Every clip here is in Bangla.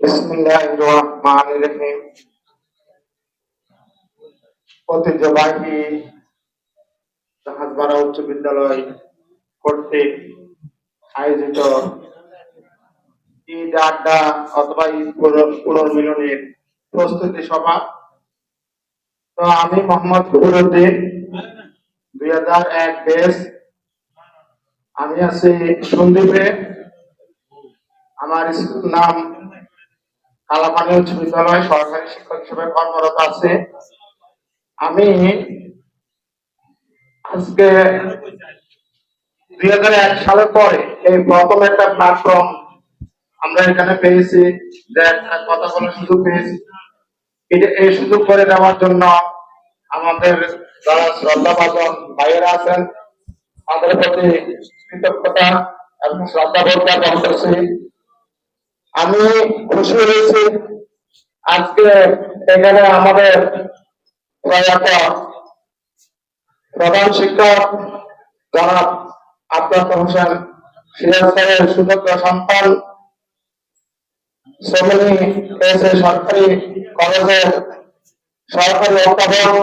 বিসমিল্লাহির রহমানির রহিম ঐতিহ্যবাহী জাহাজবাড়া উচ্চ বিদ্যালয় কর্তৃক আয়োজিত ঈদ আড্ডা অথবা ঈদ পুনর্মিলনের প্রস্তুতি সভা। তো আমি মোহাম্মদ ফখরুদ্দিন দুই হাজার এক বেস আমি আছি সন্দীপে। আমার স্কুল নাম কালাপানি উচ্চ বিদ্যালয়, সরকারি শিক্ষক হিসেবে কর্মরত আছে। আমি আজকে দুই হাজার এক সালের পরে এই প্রথম একটা প্ল্যাটফর্ম আমরা এখানে পেয়েছি যে কথা বলার সুযোগ পেয়েছি। এই সুযোগ করে দেওয়ার জন্য আমাদের যারা শ্রদ্ধা ভাজন ভাইয়েরা আছেন, তাদের প্রতি কৃতজ্ঞতা এবং শ্রদ্ধা জ্ঞাপন করছি আমি খুশি হয়েছি। আজকে এখানে আমাদের প্রয়াত প্রধান শিক্ষক জনাব আব্দুল হোসেন সিরাজ স্যারের সুযোগ্য সন্তান সেমিনি পেয়েছে সরকারি কলেজের সরকারি অধ্যাপক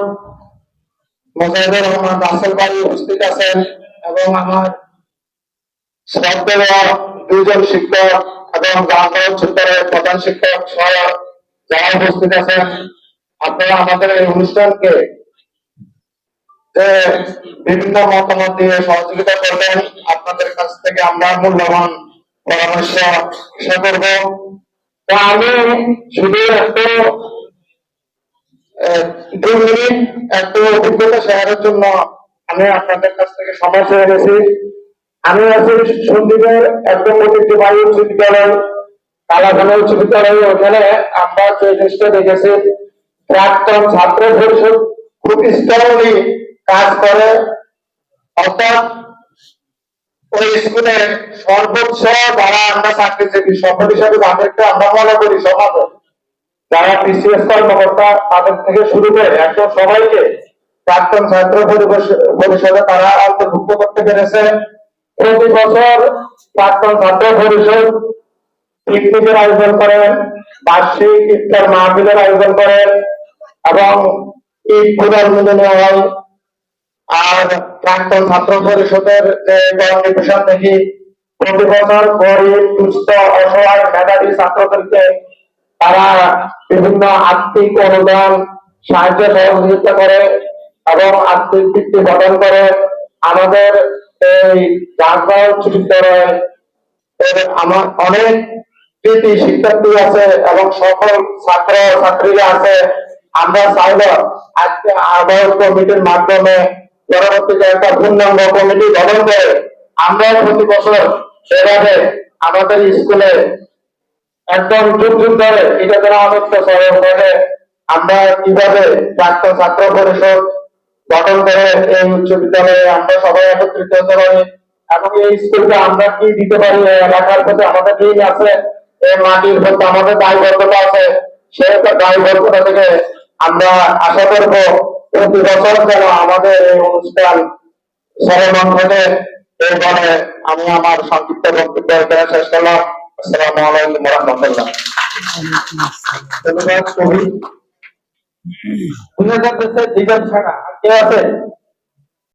মোজাহিদুর রহমান রাসেল উপস্থিত আছেন এবং আমার শ্রদ্ধেয় দুইজন শিক্ষক এবং প্রধান শিক্ষক যারা উপস্থিত আছেন, আপনারা আমাদের এই অনুষ্ঠানকে বিভিন্ন মতামত দিয়ে সহযোগিতা করবেন। আপনাদের কাছ থেকে আমরা মূল্যবান পরামর্শ আশা করব। আমি শুধু একটু দুই মিনিট একটু অভিজ্ঞতা শেয়ারের জন্য আমি আপনাদের কাছ থেকে সময় চেয়ে গেছি স্কুলে সর্বোচ্চ যারা আমরা চাকরিজীবী সফল হিসাবে তাদেরকে আমরা মনে করি সমাজে। যারা বিসিএস কর্মকর্তা, তাদের থেকে শুরু করে একদম সবাইকে প্রাক্তন ছাত্র পরিষদে তারা অন্তর্ভুক্ত করতে পেরেছে। প্রতি বছর প্রাক্তন ছাত্র পরিষদ পিকনিকের আয়োজন করেন, বার্ষিক ইফতার মাহফিলের আয়োজন করেন এবং ঈদ পুনর্মিলনী হয় আর প্রাক্তন ছাত্র পরিষদের যে দেখি, প্রতি বছর গরিব, দুস্থ, অসহায় মেধাবী ছাত্রদেরকে তারা বিভিন্ন আর্থিক অনুদান, সাহায্য সহযোগিতা করে এবং আর্থিক ভিত্তি গঠন করে। আমাদের এই উচ্চ বিদ্যালয় এর আমার অনেক কৃতি শিক্ষার্থী আছে এবং সকল ছাত্র ছাত্রীরা আছে। আমরা চাইলে আজকে আহ্বায়ক কমিটির মাধ্যমে পরবর্তীতে একটা পূর্ণাঙ্গ কমিটি গঠন করে আমরা প্রতি বছর সেভাবে আমাদের স্কুলে একদম যুগ যুগ ধরে এটা আনন্দ স্মরণ করে আমরা কীভাবে প্রাক্তন ছাত্র পরিষদ গঠন করে এই উচ্চ বিদ্যালয়ে আমরা সবাই একত্রিত হতে পারি। এবং এই স্কুলকে আমরা কি দিতে পারি এই এলাকার প্রতি আমাদের ঋণ আছে এই মাটির প্রতি আমাদের দায়বদ্ধতা আছে সেই দায়বদ্ধতা থেকে আমরা আশা করব প্রতি বছর যেন আমাদের এই অনুষ্ঠান চলমান থাকে এই বলে আমি আমার সংক্ষিপ্ত বক্তব্য এখানে শেষ করলাম। আসসালামু আলাইকুম রহমতুল্লাহ। ধন্যবাদ হাজার দেশে দ্বিজন ছাড়া। কে আছে?